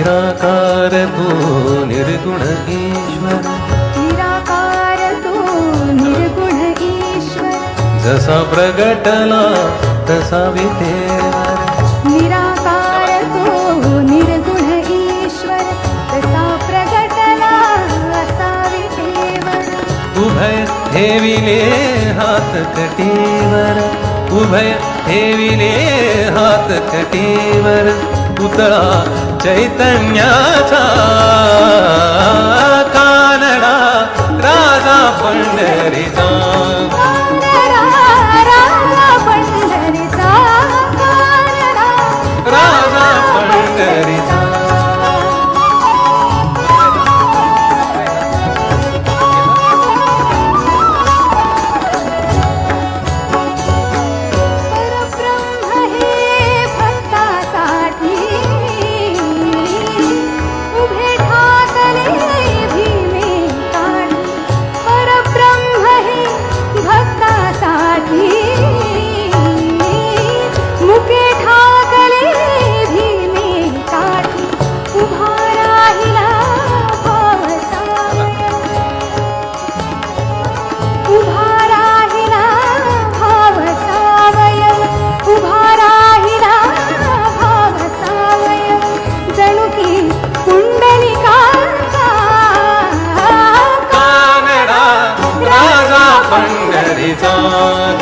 निराकार तू निर्गुण ईश्वर। निराकार तू निर्गुण ईश्वर। जसा प्रगटला तसा विटेवर निराकार तू निर्गुण ईश्वर। तसा प्रगटला असा विटेवर उभय ठेविले हात कटीवर। उभय ठेविले हात कटीवर। पुतळा चैतन्याचा Thank